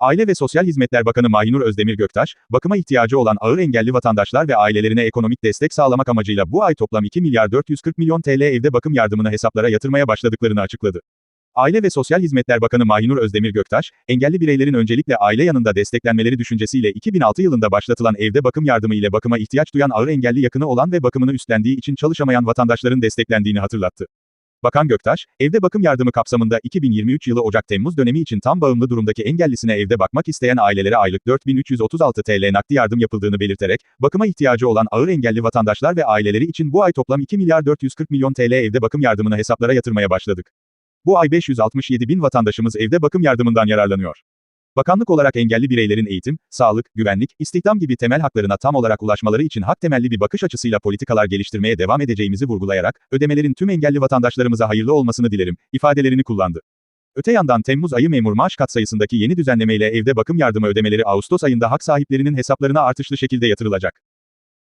Aile ve Sosyal Hizmetler Bakanı Mahinur Özdemir Göktaş, bakıma ihtiyacı olan ağır engelli vatandaşlar ve ailelerine ekonomik destek sağlamak amacıyla bu ay toplam 2 milyar 440 milyon TL evde bakım yardımını hesaplara yatırmaya başladıklarını açıkladı. Aile ve Sosyal Hizmetler Bakanı Mahinur Özdemir Göktaş, engelli bireylerin öncelikle aile yanında desteklenmeleri düşüncesiyle 2006 yılında başlatılan evde bakım yardımı ile bakıma ihtiyaç duyan ağır engelli yakını olan ve bakımını üstlendiği için çalışamayan vatandaşların desteklendiğini hatırlattı. Bakan Göktaş, evde bakım yardımı kapsamında 2023 yılı Ocak-Temmuz dönemi için tam bağımlı durumdaki engellisine evde bakmak isteyen ailelere aylık 4336 TL nakdi yardım yapıldığını belirterek, bakıma ihtiyacı olan ağır engelli vatandaşlar ve aileleri için bu ay toplam 2 milyar 440 milyon TL evde bakım yardımını hesaplara yatırmaya başladık. Bu ay 567 bin vatandaşımız evde bakım yardımından yararlanıyor. Bakanlık olarak engelli bireylerin eğitim, sağlık, güvenlik, istihdam gibi temel haklarına tam olarak ulaşmaları için hak temelli bir bakış açısıyla politikalar geliştirmeye devam edeceğimizi vurgulayarak, ödemelerin tüm engelli vatandaşlarımıza hayırlı olmasını dilerim, ifadelerini kullandı. Öte yandan Temmuz ayı memur maaş katsayısındaki yeni düzenlemeyle evde bakım yardımı ödemeleri Ağustos ayında hak sahiplerinin hesaplarına artışlı şekilde yatırılacak.